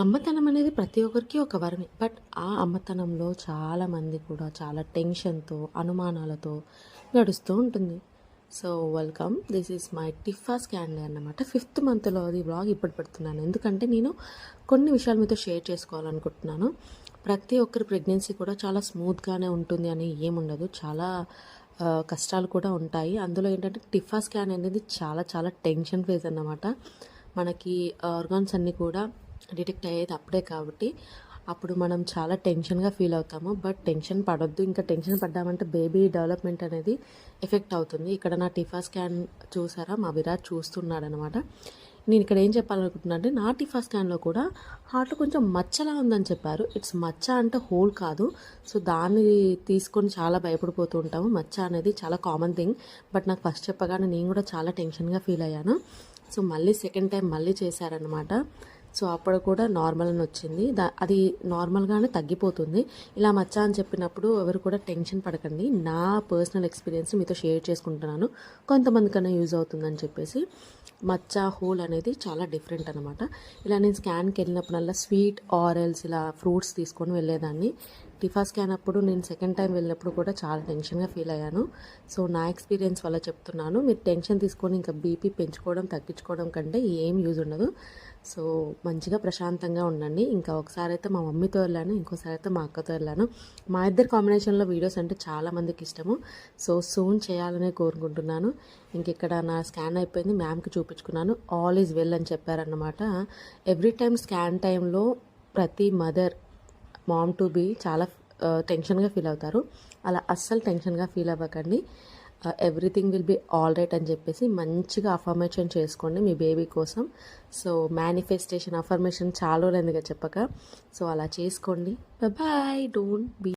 అమ్మతనం అనేది ప్రతి ఒక్కరికి ఒక వరమే. బట్ ఆ అమ్మతనంలో చాలామంది కూడా చాలా టెన్షన్తో అనుమానాలతో గడుస్తూ ఉంటుంది. So welcome. This is my TIFFA scan అన్నమాట. ఫిఫ్త్ మంత్లో అది బ్లాగ్ ఇప్పుడు పెడుతున్నాను. ఎందుకంటే నేను కొన్ని విషయాలు మీతో షేర్ చేసుకోవాలనుకుంటున్నాను. ప్రతి ఒక్కరి ప్రెగ్నెన్సీ కూడా చాలా స్మూత్గానే ఉంటుంది అని ఏముండదు చాలా కష్టాలు కూడా ఉంటాయి. అందులో ఏంటంటే టిఫా స్కాన్ అనేది చాలా చాలా టెన్షన్ ఫేజ్ అన్నమాట. మనకి ఆర్గాన్స్ అన్నీ కూడా డిటెక్ట్ అయ్యేది అప్పుడే కాబట్టి అప్పుడు మనం చాలా టెన్షన్గా ఫీల్ అవుతాము. బట్ టెన్షన్ పడొద్దు. ఇంకా టెన్షన్ పడ్డామంటే బేబీ డెవలప్మెంట్ అనేది ఎఫెక్ట్ అవుతుంది. ఇక్కడ నా టిఫా స్కాన్ చూసారా? మా విరాట్ చూస్తున్నాడనమాట. నేను ఇక్కడ ఏం చెప్పాలనుకుంటున్నా అంటే నా టిఫా స్కాన్లో కూడా హార్ట్లో కొంచెం మచ్చలా ఉందని చెప్పారు. ఇట్స్ మచ్చ అంటే హోల్ కాదు. సో దాన్ని తీసుకొని చాలా భయపడిపోతూ ఉంటాము. మచ్చ అనేది చాలా కామన్ థింగ్. బట్ నాకు ఫస్ట్ చెప్పగానే నేను కూడా చాలా టెన్షన్గా ఫీల్ అయ్యాను. సో మళ్ళీ సెకండ్ టైం మళ్ళీ చేశారనమాట. సో అప్పుడు కూడా నార్మల్ అని వచ్చింది. దా అది నార్మల్గానే తగ్గిపోతుంది. ఇలా మచ్చ అని చెప్పినప్పుడు ఎవరు కూడా టెన్షన్ పడకండి. నా పర్సనల్ ఎక్స్పీరియన్స్ మీతో షేర్ చేసుకుంటున్నాను. కొంతమందికన్నా యూజ్ అవుతుందని చెప్పేసి మచ్చ హోల్ అనేది చాలా డిఫరెంట్ అనమాట ఇలా నేను స్కాన్కి వెళ్ళినప్పుడల్లా స్వీట్ ఆరెల్స్ ఇలా ఫ్రూట్స్ తీసుకొని వెళ్ళేదాన్ని. టిఫా స్కాన్ అప్పుడు నేను సెకండ్ టైం వెళ్ళినప్పుడు కూడా చాలా టెన్షన్గా ఫీల్ అయ్యాను. సో నా ఎక్స్పీరియన్స్ వల్ల చెప్తున్నాను. మీరు టెన్షన్ తీసుకొని ఇంకా బీపీ పెంచుకోవడం తగ్గించుకోవడం కంటే ఏం యూజ్ ఉండదు. సో మంచిగా ప్రశాంతంగా ఉండండి. ఇంకా ఒకసారి అయితే మా మమ్మీతో వెళ్ళాను ఇంకోసారి అయితే మా అక్కతో వెళ్ళాను మా ఇద్దరు కాంబినేషన్లో వీడియోస్ అంటే చాలామందికి ఇష్టము. సో సూన్ చేయాలనే కోరుకుంటున్నాను. ఇంక ఇక్కడ నా స్కాన్ అయిపోయింది. మ్యామ్కి చూపించుకున్నాను. ఆల్ ఈజ్ వెల్ అని చెప్పారన్నమాట. ఎవ్రీ టైం స్కాన్ టైంలో ప్రతి మదర్ మామ్ టు బీ చాలా టెన్షన్గా ఫీల్ అవుతారు. అలా అస్సలు టెన్షన్గా ఫీల్ అవ్వకండి. Everything will be all right అని చెప్పేసి మంచిగా అఫర్మేషన్ చేసుకోండి మీ బేబీ కోసం. సో మేనిఫెస్టేషన్ అఫర్మేషన్ చాలా రోజులైందిగా చెప్పక. సో అలా చేసుకోండి. Bye don't be